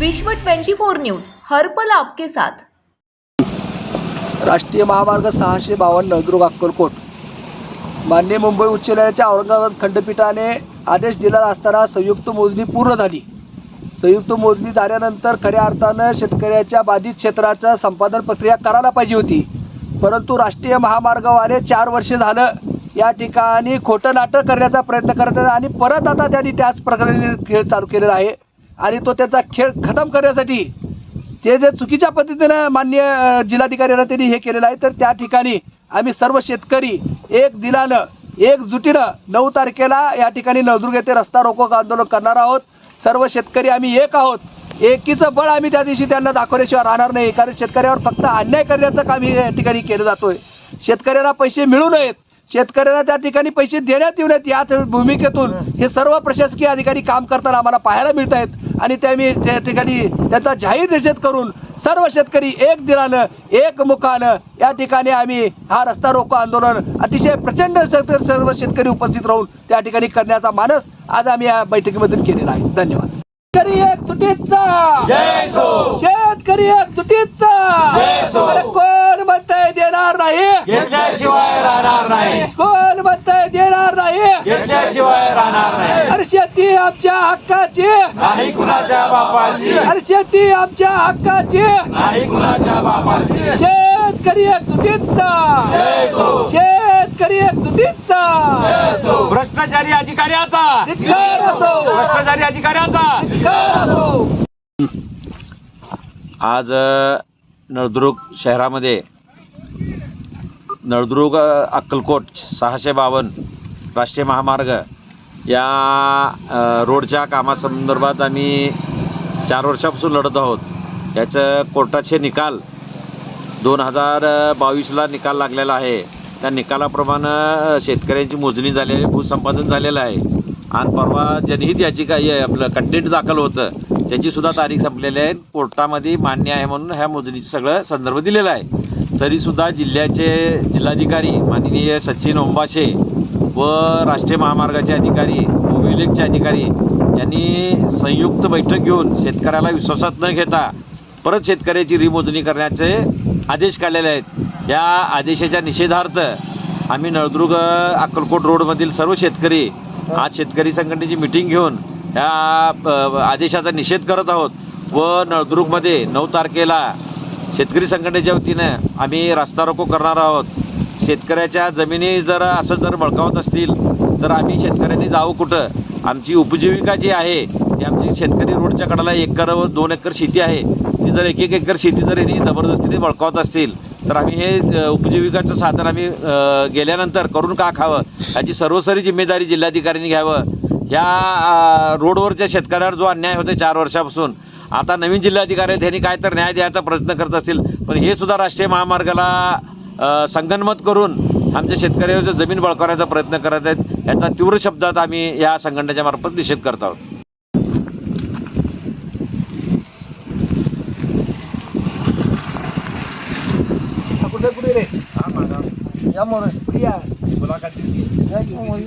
विश्व 24 न्यूज हर्पल आपके साथ. राष्ट्रीय महामार्ग सहाशे बावन्न दुर्ग अक्कलकोट. मान्य मुंबई उच्च न्यायालयाच्या औरंगाबाद खंडपीठाने आदेश दिला असताना संयुक्त मोजणी पूर्ण झाली. संयुक्त मोजणी झाल्यानंतर खऱ्या अर्थानं शेतकऱ्याच्या बाधित क्षेत्राचं संपादन प्रक्रिया करायला पाहिजे होती. परंतु राष्ट्रीय महामार्गवाले चार वर्ष झालं या ठिकाणी खोटं नाटक करण्याचा प्रयत्न करत आणि परत आता त्यांनी त्याच प्रकारे खेळ चालू केलेला आहे. आणि तो त्याचा खेळ खतम करण्यासाठी ते जे चुकीच्या पद्धतीनं मान्य जिल्हाधिकाऱ्यांना त्यांनी हे केलेलं आहे तर त्या ठिकाणी आम्ही सर्व शेतकरी एक दिलानं एकजुटीनं नऊ तारखेला या ठिकाणी नळदुर्ग येथे रस्ता रोको आंदोलन करणार आहोत. सर्व शेतकरी आम्ही एक आहोत. एकीचं बळ आम्ही त्या दिवशी त्यांना दाखवल्याशिवाय राहणार नाही कारण शेतकऱ्यावर फक्त अन्याय करण्याचं काम हे या ठिकाणी केलं जातोय. शेतकऱ्यांना पैसे मिळू नयेत. शेतकऱ्यांना त्या ठिकाणी पैसे देण्यात येऊ नयेत. याच भूमिकेतून हे. सर्व प्रशासकीय अधिकारी काम करताना आम्हाला पाहायला मिळत आहेत आणि त्या मी त्या ठिकाणी त्याचा जाहीर निषेध करून सर्व शेतकरी एक दिलानं एक मुखानं या ठिकाणी आम्ही हा रस्ता रोको आंदोलन अतिशय प्रचंड सर्व शेतकरी उपस्थित राहून त्या ठिकाणी करण्याचा मानस आज आम्ही या बैठकीमधून केलेला आहे. धन्यवाद. शेतकरी एक सुटीचा शेतकरी एक सुटीचा अरे कोण म्हणताय देणार नाही? म्हणताय देणार नाही. घेतल्याशिवाय राहणार नाही. अरे शेती आमच्या हक्काची. नाही कुणाच्या बापाची. अरे शेती आमच्या हक्काची. नाही कुणाच्या बापाची. शेतकरी एक सुटीचा शेतकरी एक सुटीचा भ्रष्टाचारी अधिकाऱ्याचा. धिक्कार असो. भ्रष्टाचारी अधिकाऱ्याचा. धिक्कार असो. आज अ, नळदुर्ग शहरामध्ये नळदुर्ग अक्कलकोट सहाशे बावन्न राष्ट्रीय महामार्ग. या रोडच्या कामासंदर्भात आम्ही चार वर्षापासून लढत आहोत. याचं कोर्टाचे निकाल दोन हजार बावीसला निकाल लागलेला आहे. त्या निकालाप्रमाणे शेतकऱ्यांची मोजणी झालेली आहे भूसंपादन झालेलं आहे. आणि परवा जनहित याचिका आहे आपलं कंटेंट दाखल होतं. त्याची सुद्धा तारीख संपलेली आहे. कोर्टामध्ये मान्य आहे म्हणून ह्या मोजणीचं सगळं संदर्भ दिलेला आहे. तरीसुद्धा जिल्ह्याचे जिल्हाधिकारी माननीय सचिन ओंबाशे व राष्ट्रीय महामार्गाचे अधिकारी व अधिकारी यांनी संयुक्त बैठक घेऊन शेतकऱ्याला विश्वासात न घेता परत शेतकऱ्याची रिमोजणी करण्याचे आदेश काढलेले आहेत. या आदेशाच्या निषेधार्थ आम्ही नळदुर्ग अक्कलकोट रोडमधील सर्व शेतकरी आज शेतकरी संघटनेची मिटिंग घेऊन या आदेशाचा निषेध करत आहोत व नळदुर्गमध्ये नऊ तारखेला शेतकरी संघटनेच्या वतीनं आम्ही रास्ता रोको करणार आहोत. शेतकऱ्याच्या जमिनी जर असं जर बळकावत असतील तर आम्ही शेतकऱ्यांनी जाऊ कुठं? आमची उपजीविका जी आहे ती आमची शेतकरी रोडच्या कडाला एकर व दोन एकर शेती आहे. ती जर एक एक एकर शेती जर यांनी जबरदस्तीने बळकावत असतील तर आम्ही हे उपजीविकाचं साधन आम्ही गेल्यानंतर करून का खावं? याची सर्वसरी जिम्मेदारी जिल्हाधिकाऱ्यांनी घ्यावं. ह्या रोडवरच्या शेतकऱ्यावर जो अन्याय होते चार वर्षापासून आता नवीन जिल्हाधिकारी आहेत, त्यांनी काय तर न्याय द्यायचा प्रयत्न करत असतील. पण हे सुद्धा राष्ट्रीय महामार्गाला संगनमत करून आमच्या शेतकऱ्याचं जमीन बळकावण्याचा प्रयत्न करत आहेत. याचा तीव्र शब्दात आम्ही या संघटनेच्या मार्फत निषेध करत आहोत. कुठे कुठे रे या मोरे कुठे या या की मोरे.